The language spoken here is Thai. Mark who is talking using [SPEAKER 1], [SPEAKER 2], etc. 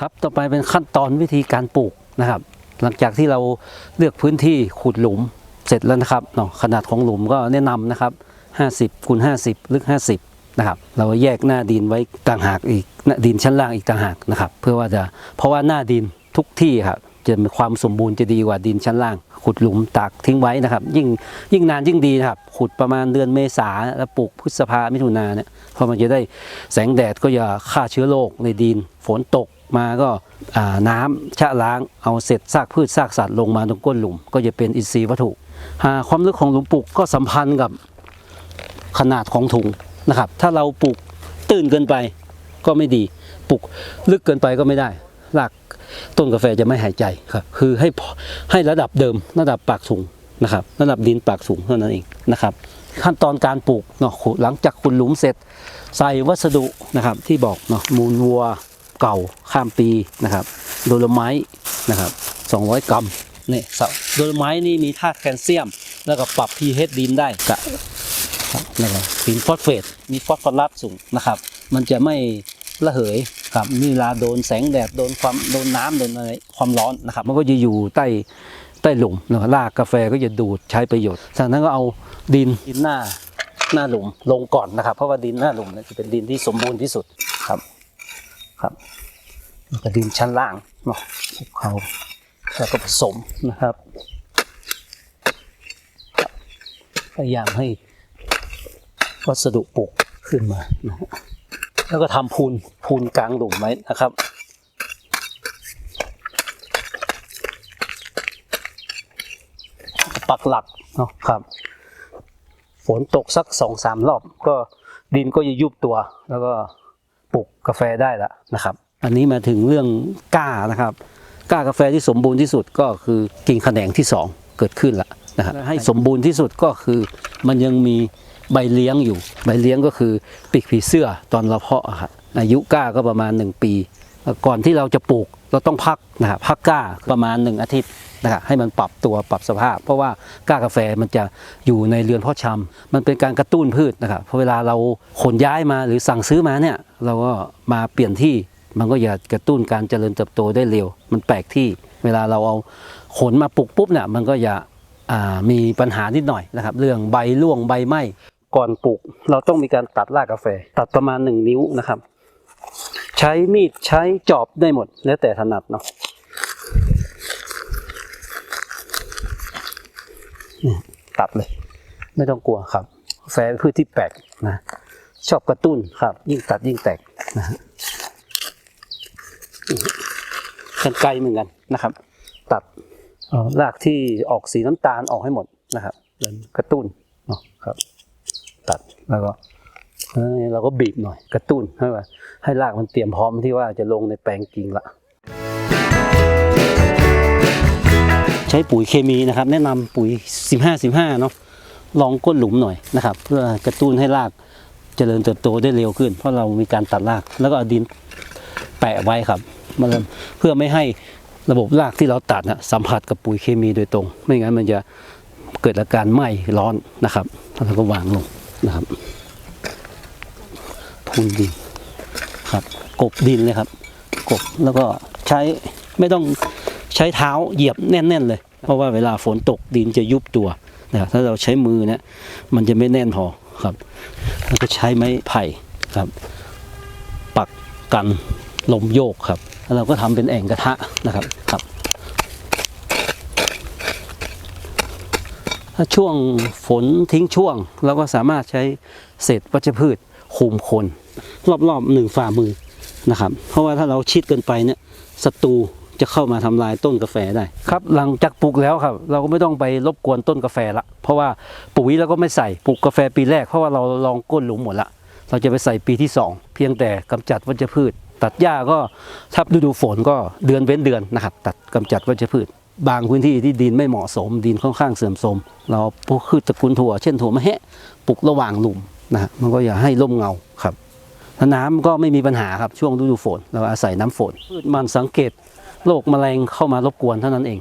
[SPEAKER 1] ครับต่อไปเป็นขั้นตอนวิธีการปลูกนะครับ หลังจากที่เราเลือกพื้นที่ขุดหลุมเสร็จแล้วนะครับเนาะขนาดของหลุมก็แนะนำนะครับ50คูณ50 ลึก 50นะครับเราแยกหน้าดินไว้ต่างหากอีกหน้าดินชั้นล่างอีกต่างหากนะครับเพื่อว่าจะเพราะว่าหน้าดินทุกที่ครับจะมีความสมบูรณ์จะดีกว่าดินชั้นล่าง ขุดหลุมตากทิ้งไว้นะครับ ยิ่งยิ่งนานยิ่งดีนะครับ ขุดประมาณเดือนเมษาแล้วปลูกพฤษภามิถุนาเนี่ยเพราะมันจะได้แสงแดดก็อย่าฆ่าเชื้อโรคในดินฝนตก มาก็น้ำชะล้างเอาเศษซากพืชซากสัตว์ลงมาตรงก้นหลุม ก็จะเป็นอินทรีย์วัตถุความลึกของหลุมปลูกก็สัมพันธ์กับขนาดของถุงนะครับ ถ้าเราปลูกตื้นเกินไปก็ไม่ดีปลูกลึกเกินไปก็ไม่ได้รากต้นกาแฟจะไม่หายใจครับ คือให้ให้ระดับเดิมระดับปากถุงนะครับ ระดับดินปากถุงเท่านั้นเองนะครับ ขั้นตอนการปลูกเนาะหลังจากขุดหลุมเสร็จ ใส่วัสดุนะครับที่บอกเนาะมูลวัว เก่าข้ามปีนะครับ โดโลไมต์นะครับ 200 กรัมนี่โดโลไมต์นี่มีธาตุแคลเซียม แล้วก็ปรับ pH ดินได้กะครับหินฟอสเฟตมีฟอสฟอรัสสูงนะครับ มันจะไม่ระเหยครับมีเวลาโดนแสงแดดโดนความโดนน้ำโดนอะไรความร้อนนะครับ มันก็จะอยู่ใต้ใต้หลุมนะรากกาแฟก็จะดูดใช้ประโยชน์จากนั้นก็เอาดินดินหน้าหน้าหลุมลงก่อนนะครับ เพราะว่าดินหน้าหลุมจะเป็นดินที่สมบูรณ์ที่สุดครับ ครับแล้วก็ดินชั้นล่างเนาะภูเขาแล้วก็ผสมนะครับพยายามให้วัสดุปลูกขึ้นมานะแล้วก็ทำพูนพูนกลางหลุมไว้นะครับปักหลักเนาะครับ ฝนตกสักสองสามรอบ ก็ดินก็จะยุบตัวแล้วก็ ปลูกกาแฟได้ละนะครับ อันนี้มาถึงเรื่องก้านะครับ ก้ากาแฟที่สมบูรณ์ที่สุดก็คือกิ่งแขนงที่สองเกิดขึ้นละนะครับให้สมบูรณ์ที่สุดก็คือ มันยังมีใบเลี้ยงอยู่ ใบเลี้ยงก็คือปีกผีเสื้อตอนเราเพาะอะครับอายุก้าก็ประมาณ 1 ปี ก่อนที่เราจะปลูก เราต้องพักนะครับพักก้าประมาณ 1 อาทิตย์นะครับให้มันปรับตัวปรับสภาพ เพราะว่าก้ากาแฟมันจะอยู่ในเรือนเพาะชำมันเป็นการกระตุ้นพืชนะครับเพราะเวลาเราขนย้ายมาหรือสั่งซื้อมาเนี่ยเราก็มาเปลี่ยนที่มันก็จะกระตุ้นการเจริญเติบโตได้เร็ว มันแปลกที่เวลาเราเอาขนมาปลูกปุ๊บเนี่ยมันก็จะอ่ามีปัญหานิดหน่อยนะครับ เรื่องใบร่วงใบไหม้ก่อนปลูก เราต้องมีการตัดรากกาแฟ ตัดประมาณ 1 นิ้วนะครับ ใช้มีดใช้จอบได้หมด แล้วแต่ถนัดเนาะตัดเลย ไม่ต้องกลัวครับ แฟนพืชที่แปลกนะชอบกระตุ้นครับ ยิ่งตัดยิ่งแตกนะฮะกันไกลเหมือนกันนะครับ ตัดรากที่ออกสีน้ำตาลออกให้หมดนะครับเป็นกระตุ้นเนาะครับ ตัดแล้วก็ เราก็บีบหน่อยกระตุ้นให้ว่าให้รากมันเตรียมพร้อมที่ว่าจะลงในแปลงกิ่งละใช้ปุ๋ยเคมีนะครับ แนะนำปุ๋ย 15 15เนาะลองก้นหลุมหน่อยนะครับ เพื่อกระตุ้นให้รากเจริญเติบโตได้เร็วขึ้น เพราะเรามีการตัดรากแล้วก็เอาดินแปะไว้ครับมันเพื่อไม่ให้ระบบรากที่เราตัดนะสัมผัสกับปุ๋ยเคมีโดยตรง ไม่งั้นมันจะเกิดอาการไหม้ร้อนนะครับแล้วก็วางลงนะครับ พูนดินครับ กบดินเลยครับ กบแล้วก็ใช้ไม่ต้องใช้เท้าเหยียบแน่น ๆ เลย เพราะว่าเวลาฝนตกดินจะยุบตัวนะถ้าเราใช้มือเนี่ยมันจะไม่แน่นพอครับ แล้วก็ใช้ไม้ไผ่ครับ ปักกันลมโยกครับแล้วเราก็ทำเป็นแอ่งกระทะนะครับครับถ้าช่วงฝนทิ้งช่วงเราก็สามารถใช้เศษวัชพืชคุมคนรอบๆหนึ่งฝ่ามือนะครับ เพราะว่าถ้าเราชิดเกินไปเนี่ยศัตรูจะเข้ามาทำลายต้นกาแฟได้ครับหลังจากปลูกแล้วครับ เราก็ไม่ต้องไปรบกวนต้นกาแฟละ เพราะว่าปุ๋ยเราก็ไม่ใส่ปลูกกาแฟปีแรกเพราะว่าเราลองก้นหลุมหมดละเราจะไปใส่ปีที่สองเพียงแต่กำจัดวัชพืช ตัดหญ้าก็ถ้าฤดูฝนก็เดือนเว้นเดือนนะครับ ตัดกำจัดวัชพืช บางพื้นที่ที่ดินไม่เหมาะสม ดินค่อนข้างเสื่อมโทรมเราปลูกพืชตระกูลถั่วเช่นถั่วมะแฮะปลูกระหว่างหลุมนะฮะมันก็อย่าให้ร่มเงา น้ำก็ไม่มีปัญหาครับช่วงฤดูฝนเราอาศัยน้ำฝนมันสังเกตโรคแมลงเข้ามารบกวนเท่านั้นเอง